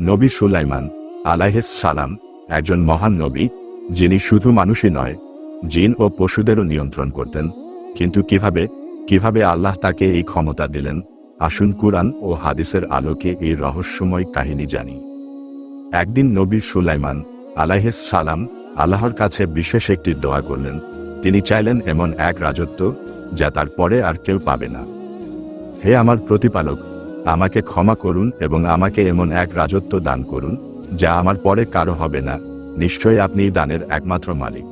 নবী সুলাইমান আলাইহিস সালাম একজন মহান নবী, যিনি শুধু মানুষই নয়, জিন ও পশুদেরও নিয়ন্ত্রণ করতেন। কিন্তু কীভাবে কীভাবে আল্লাহ তাকে এই ক্ষমতা দিলেন? আসুন কুরআন ও হাদিসের আলোকে এই রহস্যময় কাহিনী জানি। একদিন নবী সুলাইমান আলাইহিস সালাম আল্লাহর কাছে বিশেষ একটি দোয়া করলেন। তিনি চাইলেন এমন এক রাজত্ব যা তার পরে আর কেউ পাবে না। হে আমার প্রতিপালক আমাকে ক্ষমা করুন এবং আমাকে এমন এক রাজত্ব দান করুন, যা আমার পরে কারও হবে না। নিশ্চয়ই আপনি দানের একমাত্র মালিক।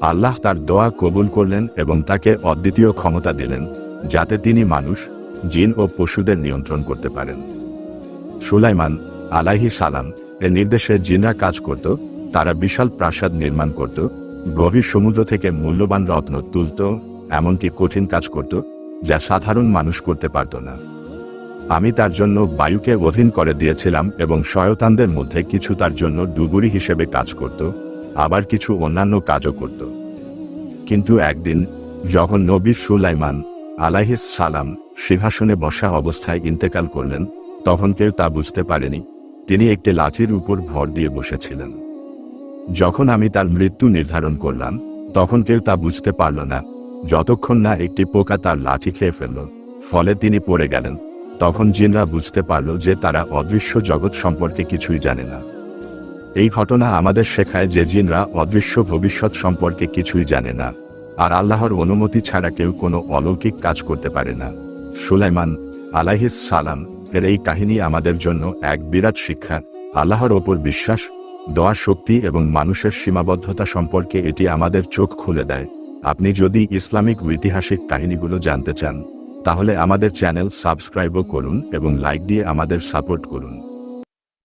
আল্লাহ তার দোয়া কবুল করলেন এবং তাকে অদ্বিতীয় ক্ষমতা দিলেন, যাতে তিনি মানুষ, জিন ও পশুদের নিয়ন্ত্রণ করতে পারেন। সুলাইমান আলাহি সালাম এর নির্দেশে জিনরা কাজ করত, তারা বিশাল প্রাসাদ নির্মাণ করত, গভীর সমুদ্র থেকে মূল্যবান রত্ন তুলত, এমনকি কঠিন কাজ করত, যা সাধারণ মানুষ করতে পারত না। আমি তার জন্য বায়ুকে অধীন করে দিয়েছিলাম এবং শয়তানদের মধ্যে কিছু তার জন্য ডুবুরি হিসেবে কাজ করত, আবার কিছু অন্যান্য কাজও করত। কিন্তু একদিন, যখন নবী সুলাইমান আলাইহিস সালাম সিংহাসনে বসা অবস্থায় ইন্তেকাল করলেন, তখন কেউ তা বুঝতে পারেনি। তিনি একটি লাঠির উপর ভর দিয়ে বসেছিলেন। যখন আমি তার মৃত্যু নির্ধারণ করলাম, তখন কেউ তা বুঝতে পারল না। যতক্ষণ না একটি পোকা তার লাঠি খেয়ে ফেলল, ফলে তিনি পড়ে গেলেন। তখন জিনরা বুঝতে পারল যে তারা অদৃশ্য জগৎ সম্পর্কে কিছুই জানে না। এই ঘটনা আমাদের শেখায় যে জিনরা অদৃশ্য ভবিষ্যৎ সম্পর্কে কিছুই জানে না, আর আল্লাহর অনুমতি ছাড়া কেউ কোনো অলৌকিক কাজ করতে পারে না। সুলাইমান আলাইহিস সালাম এর এই কাহিনী আমাদের জন্য এক বিরাট শিক্ষা, আল্লাহর ওপর বিশ্বাস, দোয়া শক্তি এবং মানুষের সীমাবদ্ধতা সম্পর্কে এটি আমাদের চোখ খুলে দেয়। আপনি যদি ইসলামিক ঐতিহাসিক কাহিনীগুলো জানতে চান তাহলে আমাদের চ্যানেল সাবস্ক্রাইবও করুন এবং লাইক দিয়ে আমাদের সাপোর্ট করুন।